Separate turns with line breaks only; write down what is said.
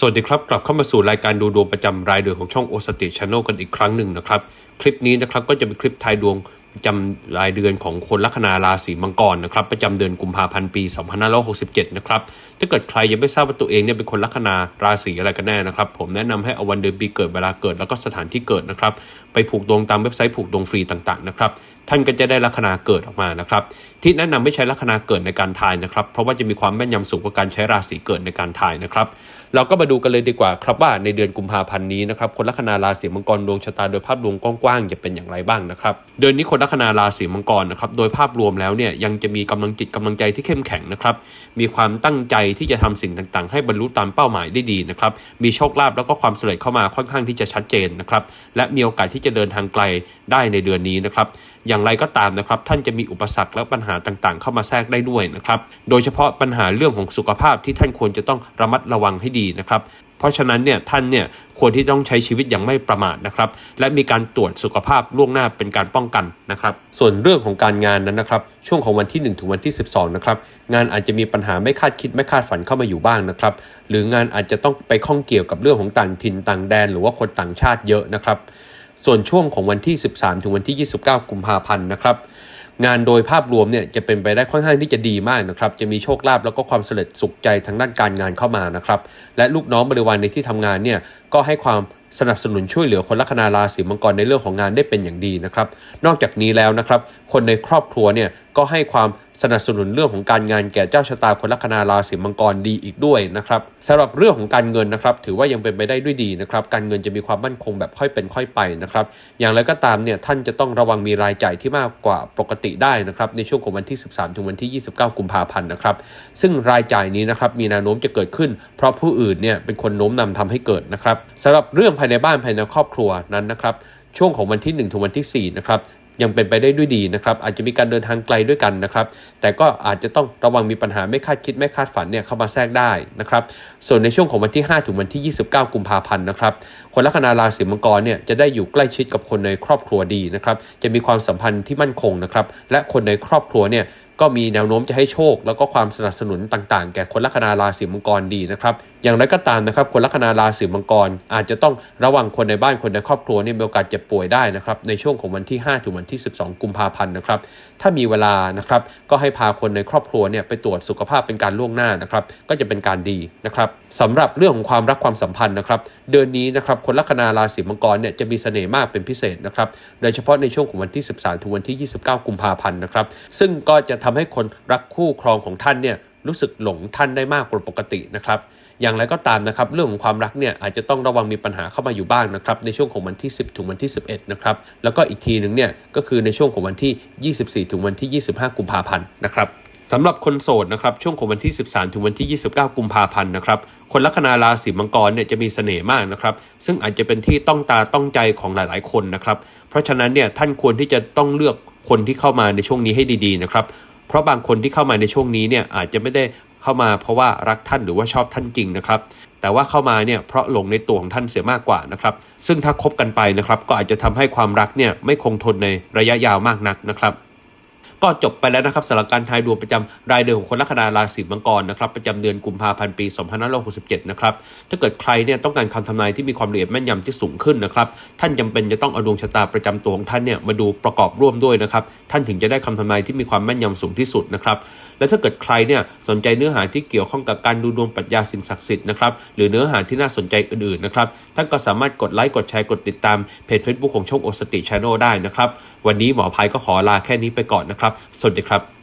สวัสดีครับ กลับเข้ามาสู่รายการดูดวงประจำรายเดือนของช่องโอสติชานลกันอีกครั้งหนึ่งนะครับ คลิปนี้นะครับก็จะเป็นคลิปทายดวง จำรายเดือนของคนลัคนาราศีมังกรนะครับประจำเดือนกุมภาพันธ์ปี 2567 นะครับถ้าเกิดใครยังไม่ทราบว่าตัวเองเนี่ยเป็นคนลัคนาราศีอะไรกันแน่นะครับ ผมแนะนำให้เอาวันเดือนปีเกิดเวลาเกิดแล้วก็สถานที่เกิดนะครับ ไปผูกดวงตามเว็บไซต์ผูกดวงฟรีต่างๆนะครับท่านก็จะได้ลัคนาเกิดออกมานะครับ ที่แนะนำไม่ใช้ลัคนาเกิดในการทายนะครับ เพราะว่าจะมีความแม่นยำสูงกว่าการใช้ราศีเกิดในการทายนะครับเราก็มาดูกันเลยดีกว่าครับว่าในเดือนกุมภาพันธ์นี้นะครับคนลัคนาราศีมังกรดวงชะตาโดยภาพรวมกว้างๆจะเป็นอย่างไรบ้างนะครับเดือนนี้คนลัคนาราศีมังกรนะครับโดยภาพรวมแล้วเนี่ยยังจะมีกำลังจิตกำลังใจที่เข้มแข็งนะครับมีความตั้งใจที่จะทำสิ่งต่างๆ ให้บรรลุตามเป้าหมายได้ดีนะครับมีโชคลาภแล้วก็ความสำเร็จเข้ามาค่อนข้างที่จะชัดเจนนะครับและมีโอกาสที่จะเดินทางไกลได้ในเดือนนี้นะครับ อย่างไรก็ตามนะครับ ท่านจะมีอุปสรรคและปัญหาต่างๆ เข้ามาแทรกได้ด้วยนะครับ โดยเฉพาะปัญหาเรื่องของสุขภาพที่ท่านควรจะต้องระมัดระวังให้ดีนะครับเพราะฉะนั้นเนี่ยท่านเนี่ยควรที่ต้องใช้ชีวิตอย่างไม่ประมาทนะครับ และมีการตรวจสุขภาพล่วงหน้าเป็นการป้องกันนะครับ ส่วนเรื่องของการงานนั้นนะครับ ช่วงของวันที่ 1 ถึงวันที่ 12 นะครับ งานอาจจะมีปัญหาไม่คาดคิดไม่คาดฝันเข้ามาอยู่บ้างนะครับ หรืองานอาจจะต้องไปข้องเกี่ยวกับเรื่องของต่างถิ่นต่างแดน หรือว่าคนต่างชาติเยอะนะครับ ส่วนช่วงของวันที่ 13 ถึงวันที่ 29 กุมภาพันธ์นะครับงานโดยภาพรวมเนี่ยจะเป็นไปได้ค่อนข้างที่จะดีมากนะครับ จะมีโชคลาภแล้วก็ความสำเร็จสุขใจทางด้านการงานเข้ามานะครับ และลูกน้องบริวารในที่ทำงานเนี่ยก็ให้ความสนับสนุนช่วยเหลือคนลัคนาราศีมังกรในเรื่องของงานได้เป็นอย่างดีนะครับ นอกจากนี้แล้วนะครับ คนในครอบครัวเนี่ย ก็ให้ความสนับสนุนเรื่องของการงานแก่เจ้าชะตาคนลัคนาราศีมังกรดีอีกด้วยนะครับสำหรับเรื่องของการเงินนะครับ ถือว่ายังเป็นไปได้ด้วยดีนะครับ การเงินจะมีความมั่นคงแบบค่อยเป็นค่อยไปนะครับ อย่างไรก็ตามเนี่ยท่านจะต้องระวังมีรายจ่ายที่มากกว่าปกติได้นะครับ ในช่วงของวันที่ 13 ถึงวันที่ 29 กุมภาพันธ์นะครับ ซึ่งรายจ่ายนี้นะครับมีแนวโน้มจะเกิดขึ้น เพราะผู้อื่นเนี่ยเป็นคนโน้มนำทำให้เกิดนะครับสำหรับเรื่องภายในบ้านภายในครอบครัวนั้นนะครับช่วงของวันที่ 1 ถึงวันที่4นะครับ ยังเป็นไปได้ด้วยดีนะครับอาจจะมีการเดินทางไกลด้วยกันนะครับแต่ก็อาจจะต้องระวังมีปัญหาไม่คาดคิดไม่คาดฝันเนี่ยเข้ามาแทรกได้นะครับส่วนในช่วงของวันที่ 5 ถึงวันที่ 29 กุมภาพันธ์นะครับคนลัคนาราศีมังกรเนี่ยจะได้อยู่ใกล้ชิดกับคนในครอบครัวดีนะครับจะมีความสัมพันธ์ที่มั่นคงนะครับและคนในครอบครัวเนี่ย ก็มีแนวโน้มจะให้โชค แล้วก็ความสนับสนุนต่างๆ แก่คนลัคนาราศีมังกรดีนะครับ อย่างไรก็ตามนะครับคนลัคนาราศีมังกร อาจจะต้องระวังคนในบ้านคนในครอบครัวเนี่ยมีโอกาสเจ็บป่วยได้นะครับในช่วงของวันที่ 5 ถึงวันที่ 12 กุมภาพันธ์นะครับถ้ามีเวลานะครับก็ให้พาคนในครอบครัวเนี่ยไปตรวจสุขภาพเป็นการล่วงหน้านะครับก็จะเป็นการดีนะครับสำหรับเรื่องของความรักความสัมพันธ์นะครับเดือนนี้นะครับคนลัคนาราศีมังกรเนี่ยจะมีเสน่ห์มากเป็นพิเศษนะครับโดยเฉพาะในช่วงของวันที่ 13 ถึงวันที่ 29 กุมภาพันธ์นะครับซึ่งก็จะทำให้คนรักคู่ครองของท่านเนี่ยรู้สึกหลงท่านได้มากกว่าปกตินะครับ อย่างไรก็ตามนะครับ เรื่องของความรักเนี่ยอาจจะต้องระวังมีปัญหาเข้ามาอยู่บ้างนะครับ ในช่วงของวันที่ 10 ถึงวันที่ 11 นะครับ แล้วก็อีกทีหนึ่งเนี่ยก็คือในช่วงของวันที่ 24 ถึงวันที่ 25 กุมภาพันธ์นะครับสำหรับคนโสดนะครับช่วงของวันที่ 13 ถึงวันที่ 29 กุมภาพันธ์นะครับคนลัคนาราศีมังกรเนี่ยจะมีเสน่ห์มากนะครับ ซึ่งอาจจะเป็นที่ต้องตาต้องใจของหลาย ๆ คนนะครับ เพราะฉะนั้นเนี่ยท่านควรที่จะต้องเลือกคนที่เข้ามาในช่วงนี้ให้ดี ๆ นะครับ เพราะบางคนที่เข้ามาในช่วงนี้เนี่ยอาจจะไม่ได้เข้ามาเพราะว่ารักท่านหรือว่าชอบท่านจริงนะครับ แต่ว่าเข้ามาเนี่ยเพราะหลงในตัวของท่านเสียมากกว่านะครับ ซึ่งถ้าคบกันไปนะครับ ก็อาจจะทำให้ความรักเนี่ยไม่คงทนในระยะยาวมากนักนะครับ ก็จบไปแล้วนะครับสำหรับการทายดวงประจำรายเดือนของคนลัคนาราศีมังกรนะครับประจำเดือนกุมภาพันธ์ปี 2567 นะครับถ้าเกิดใครเนี่ยต้องการคำทำนายที่มีความละเอียดแม่นยำที่สูงขึ้นนะครับท่านจำเป็นจะต้องเอาดวงชะตาประจำตัวของท่านเนี่ยมาดูประกอบร่วมด้วยนะครับท่านถึงจะได้คำทำนายที่มีความแม่นยำสูงที่สุดนะครับและถ้าเกิดใครเนี่ยสนใจเนื้อหาที่เกี่ยวข้องกับการดูดวงปรัชญาสิ่งศักดิ์สิทธิ์นะครับหรือเนื้อหาที่น่าสนใจอื่นๆนะครับท่านก็สามารถกดไลค์กดแชร์กดติดตามเพจ Facebook ของช่องโอสติชาแนลได้นะครับวันนี้หมอภัยก็ขอลาแค่นี้ไปก่อนนะครับ สวัสดีครับ